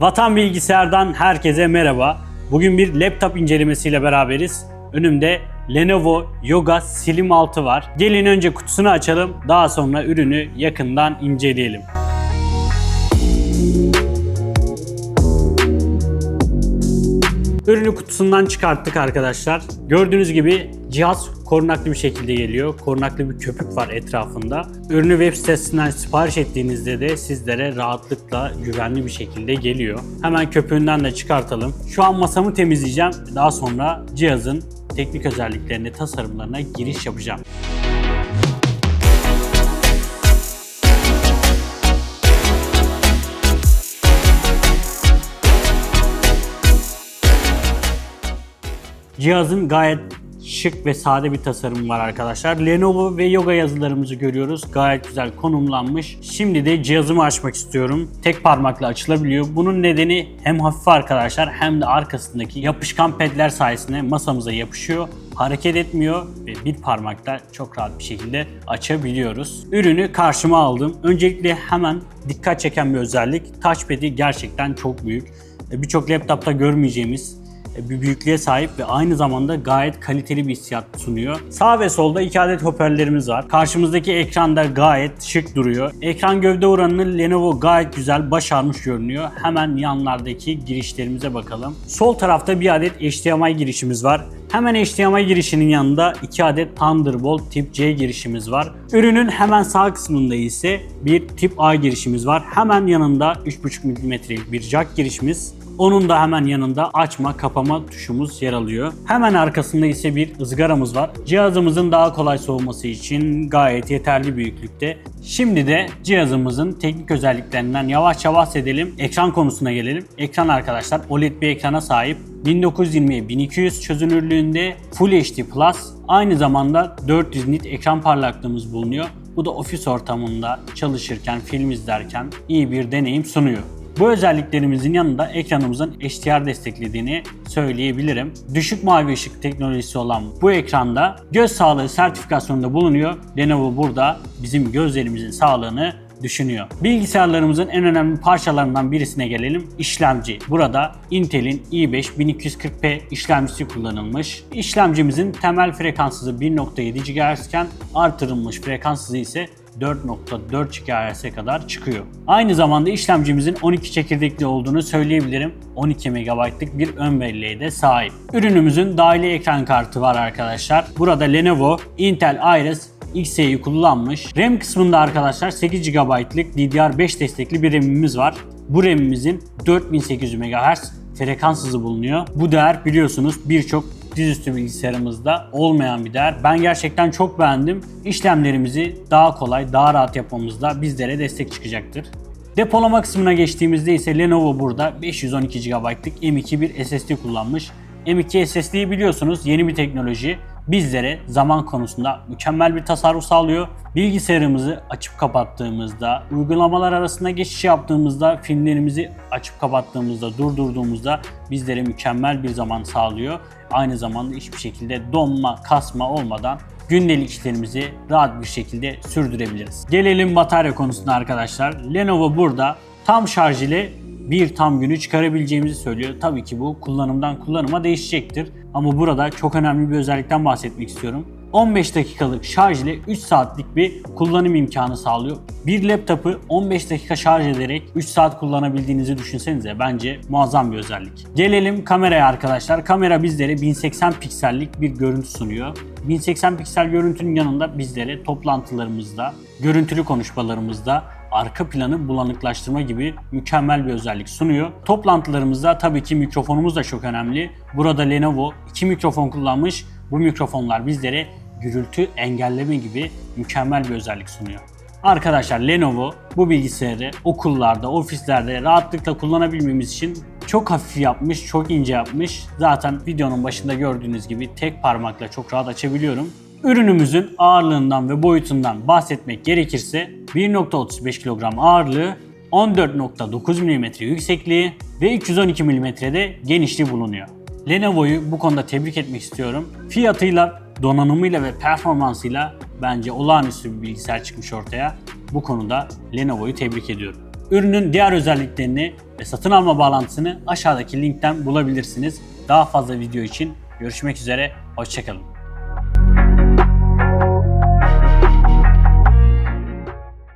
Vatan Bilgisayar'dan herkese merhaba. Bugün bir laptop incelemesiyle beraberiz. Önümde Lenovo Yoga Slim 6 var. Gelin önce kutusunu açalım, daha sonra ürünü yakından inceleyelim. Ürünü kutusundan çıkarttık arkadaşlar. Gördüğünüz gibi cihaz korunaklı bir şekilde geliyor. Korunaklı bir köpük var etrafında. Ürünü web sitesinden sipariş ettiğinizde de sizlere rahatlıkla güvenli bir şekilde geliyor. Hemen köpüğünden de çıkartalım. Şu an masamı temizleyeceğim. Daha sonra cihazın teknik özelliklerine, tasarımlarına giriş yapacağım. Cihazın gayet şık ve sade bir tasarımı var arkadaşlar. Lenovo ve Yoga yazılarımızı görüyoruz. Gayet güzel konumlanmış. Şimdi de cihazımı açmak istiyorum. Tek parmakla açılabiliyor. Bunun nedeni hem hafif arkadaşlar hem de arkasındaki yapışkan pedler sayesinde masamıza yapışıyor. Hareket etmiyor ve bir parmakla çok rahat bir şekilde açabiliyoruz. Ürünü karşıma aldım. Öncelikle hemen dikkat çeken bir özellik. Touchpad'i gerçekten çok büyük. Birçok laptopta görmeyeceğimiz bir büyüklüğe sahip ve aynı zamanda gayet kaliteli bir hissiyat sunuyor. Sağ ve solda iki adet hoparlörlerimiz var. Karşımızdaki ekranda gayet şık duruyor. Ekran gövde oranını Lenovo gayet güzel başarmış görünüyor. Hemen yanlardaki girişlerimize bakalım. Sol tarafta bir adet HDMI girişimiz var. Hemen HDMI girişinin yanında 2 adet Thunderbolt tip C girişimiz var. Ürünün hemen sağ kısmında ise bir tip A girişimiz var. Hemen yanında 3.5 mm'lik bir jack girişimiz, onun da hemen yanında açma kapama tuşumuz yer alıyor. Hemen arkasında ise bir ızgaramız var. Cihazımızın daha kolay soğuması için gayet yeterli büyüklükte. Şimdi de cihazımızın teknik özelliklerinden yavaşça bahsedelim. Ekran konusuna gelelim. Ekran arkadaşlar OLED bir ekrana sahip. 1920 1200 çözünürlüğünde Full HD Plus aynı zamanda 400 nit ekran parlaklığımız bulunuyor. Bu da ofis ortamında çalışırken, film izlerken iyi bir deneyim sunuyor. Bu özelliklerimizin yanında ekranımızın HDR desteklediğini söyleyebilirim. Düşük mavi ışık teknolojisi olan bu ekranda göz sağlığı sertifikasyonunda bulunuyor. Lenovo burada bizim gözlerimizin sağlığını düşünüyor. Bilgisayarlarımızın en önemli parçalarından birisine gelelim. İşlemci. Burada Intel'in i5 1240p işlemcisi kullanılmış. İşlemcimizin temel frekans hızı 1.7 GHz iken artırılmış frekans ise 4.4 GHz'e kadar çıkıyor. Aynı zamanda işlemcimizin 12 çekirdekli olduğunu söyleyebilirim. 12 MB'lık bir ön belleğe de sahip. Ürünümüzün dahili ekran kartı var arkadaşlar. Burada Lenovo Intel Iris Xe'yi kullanmış. RAM kısmında arkadaşlar 8 GB'lık DDR5 destekli bir RAM'imiz var. Bu RAM'imizin 4800 MHz frekans hızı bulunuyor. Bu değer biliyorsunuz birçok dizüstü bilgisayarımızda olmayan bir değer. Ben gerçekten çok beğendim. İşlemlerimizi daha kolay, daha rahat yapmamızda bizlere destek çıkacaktır. Depolama kısmına geçtiğimizde ise Lenovo burada 512 GB'lık M2 bir SSD kullanmış. M2 SSD'yi biliyorsunuz yeni bir teknoloji bizlere zaman konusunda mükemmel bir tasarruf sağlıyor. Bilgisayarımızı açıp kapattığımızda, uygulamalar arasında geçiş yaptığımızda, filmlerimizi açıp kapattığımızda, durdurduğumuzda bizlere mükemmel bir zaman sağlıyor. Aynı zamanda hiçbir şekilde donma, kasma olmadan gündelik işlerimizi rahat bir şekilde sürdürebiliriz. Gelelim batarya konusuna arkadaşlar. Lenovo burada tam şarj ile bir tam günü çıkarabileceğimizi söylüyor. Tabii ki bu kullanımdan kullanıma değişecektir. Ama burada çok önemli bir özellikten bahsetmek istiyorum. 15 dakikalık şarj ile 3 saatlik bir kullanım imkanı sağlıyor. Bir laptopu 15 dakika şarj ederek 3 saat kullanabildiğinizi düşünsenize bence muazzam bir özellik. Gelelim kameraya arkadaşlar. Kamera bizlere 1080 piksellik bir görüntü sunuyor. 1080 piksel görüntünün yanında bizlere toplantılarımızda, görüntülü konuşmalarımızda arka planı bulanıklaştırma gibi mükemmel bir özellik sunuyor. Toplantılarımızda tabii ki mikrofonumuz da çok önemli. Burada Lenovo iki mikrofon kullanmış. Bu mikrofonlar bizlere gürültü engelleme gibi mükemmel bir özellik sunuyor. Arkadaşlar Lenovo bu bilgisayarı okullarda, ofislerde rahatlıkla kullanabilmemiz için çok hafif yapmış, çok ince yapmış. Zaten videonun başında gördüğünüz gibi tek parmakla çok rahat açabiliyorum. Ürünümüzün ağırlığından ve boyutundan bahsetmek gerekirse 1.35 kilogram ağırlığı, 14.9 mm yüksekliği ve 312 mm'de genişliği bulunuyor. Lenovo'yu bu konuda tebrik etmek istiyorum. Fiyatıyla, donanımıyla ve performansıyla bence olağanüstü bir bilgisayar çıkmış ortaya. Bu konuda Lenovo'yu tebrik ediyorum. Ürünün diğer özelliklerini ve satın alma bağlantısını aşağıdaki linkten bulabilirsiniz. Daha fazla video için görüşmek üzere, hoşçakalın.